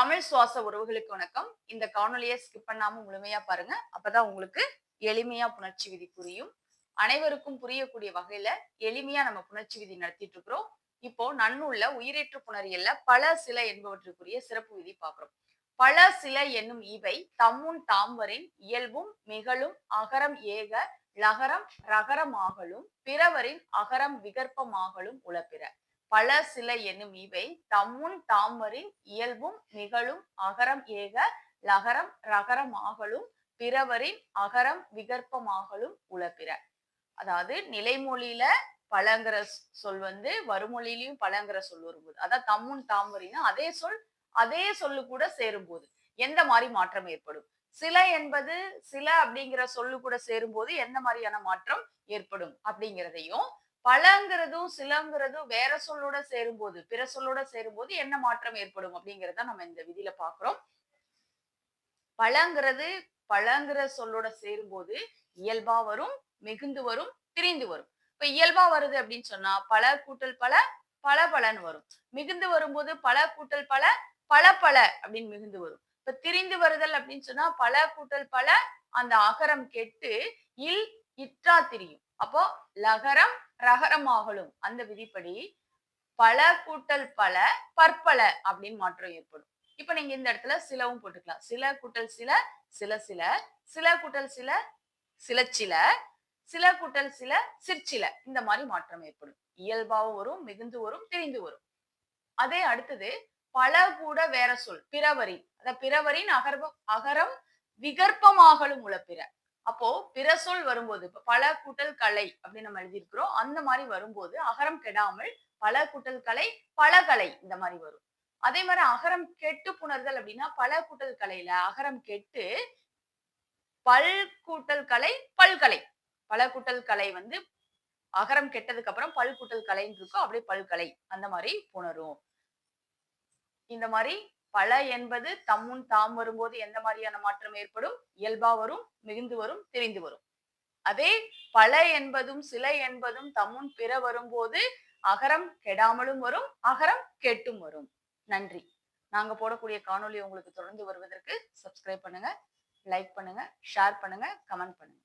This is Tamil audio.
தமிழ் சுவாச உறவுகளுக்கு வணக்கம். இந்த காணொலியை ஸ்கிப் பண்ணாம முழுமையா பாருங்க. அப்பதான் உங்களுக்கு எளிமையா புணர்ச்சி விதி புரியும். அனைவருக்கும் புரியக்கூடிய வகையில எளிமையா நம்ம புணர்ச்சி விதி நடத்திட்டு இருக்கிறோம். இப்போ நன்னுள்ள உயிரேற்று புணரியல்ல பல சில என்பவற்றுக்குரிய சிறப்பு விதி பாக்குறோம் பல சில என்னும் இவை தம்முன் தாம்பரின் இயல்பும் மிகழும் அகரம் ஏக லகரம் ரகரமாகலும் பிறவரின் அகரம் விகற்பமாகலும் உளப்பிற. பல சில என்னும் இவை தம்முன் தாமரின் இயல்பும் நிகழும் அகரம் ஏக லகரம் ரகரமாகலும் பிறவரின் அகரம் விகற்பமாகலும் உளப்பிற. அதாவது நிலைமொழியில பழங்கிற சொல் வந்து வருமொழியிலையும் பழங்கிற சொல் வரும்போது அதான் தம்முன் தாமரின்னா அதே சொல் அதே சொல்லு கூட சேரும்போது எந்த மாதிரி மாற்றம் ஏற்படும்? சில என்பது சில அப்படிங்கிற சொல்லு கூட சேரும்போது எந்த மாதிரியான மாற்றம் ஏற்படும் அப்படிங்கிறதையும் பழங்கிறதும் சிலங்கிறதும் வேற சொல்லோட சேரும்போது பிற சொல்லோட சேரும்போது என்ன மாற்றம் ஏற்படும் அப்படிங்கிறத நம்ம இந்த விதியில பாக்குறோம் பழங்கிறது பழங்கிற சொல்லோட சேரும்போது இயல்பா வரும் மிகுந்து வரும் திரிந்து வரும். இப்ப இயல்பா வருது அப்படின்னு சொன்னா பல கூட்டல் பல பல பலன்னு வரும். மிகுந்து வரும்போது பல கூட்டல் பல பல பல அப்படின்னு மிகுந்து வரும். இப்ப திரிந்து வருதல் அப்படின்னு சொன்னா பல கூட்டல் பல அந்த அகரம் கெட்டு இல் இற்றா திரியும். அப்போ லகரம் ரகரமாகலும் அந்த விதிப்படி பல கூட்டல் பல பற்பல அப்படின்னு மாற்றம் ஏற்படும். இப்ப நீங்க இந்த இடத்துல சிலவும் போட்டுக்கலாம். சில கூட்டல் சில சில சில. சில கூட்டல் சில சில சில. சில கூட்டல் சில சிற்சில. இந்த மாதிரி மாற்றம் ஏற்படும். இயல்பாவும் வரும் மிகுந்து வரும் தெரிந்து வரும். அதே அடுத்தது பல கூட வேற சொல் பிறவரி. அத பிறவரின் அகர்வம் அகரம் விகற்பமாகலும் உழப்பிற அப்போ பிற சொல் வரும்போது இப்ப பல கூட்டல் கலை அப்படின்னு நம்ம எழுதியிருக்கிறோம். அந்த மாதிரி வரும்போது அகரம் கெடாமல் பல கூட்டல் கலை பல கலை இந்த மாதிரி வரும். அதே மாதிரி அகரம் கெட்டு புணர்தல் அப்படின்னா பல கூட்டல் கலையில அகரம் கெட்டு பல் கூட்டல் கலை பல்கலை பல கூட்டல் கலை வந்து அகரம் கெட்டதுக்கு அப்புறம் பல் கூட்டல் கலைன்னு இருக்கும். அப்படியே பல்கலை அந்த மாதிரி புணரும். இந்த மாதிரி பல என்பது தம்முன் தாம் வரும்போது எந்த மாதிரியான மாற்றம் ஏற்படும்? இயல்பா வரும் மிகுந்து வரும் தெரிந்து வரும். அதே பல என்பதும் சில என்பதும் தம்முன் பிற வரும்போது அகரம் கெடாமலும் வரும் அகரம் கெட்டும் வரும். நன்றி. நாங்க போடக்கூடிய காணொலி உங்களுக்கு தொடர்ந்து வருவதற்கு சப்ஸ்கிரைப் பண்ணுங்க லைக் பண்ணுங்க ஷேர் பண்ணுங்க கமெண்ட் பண்ணுங்க.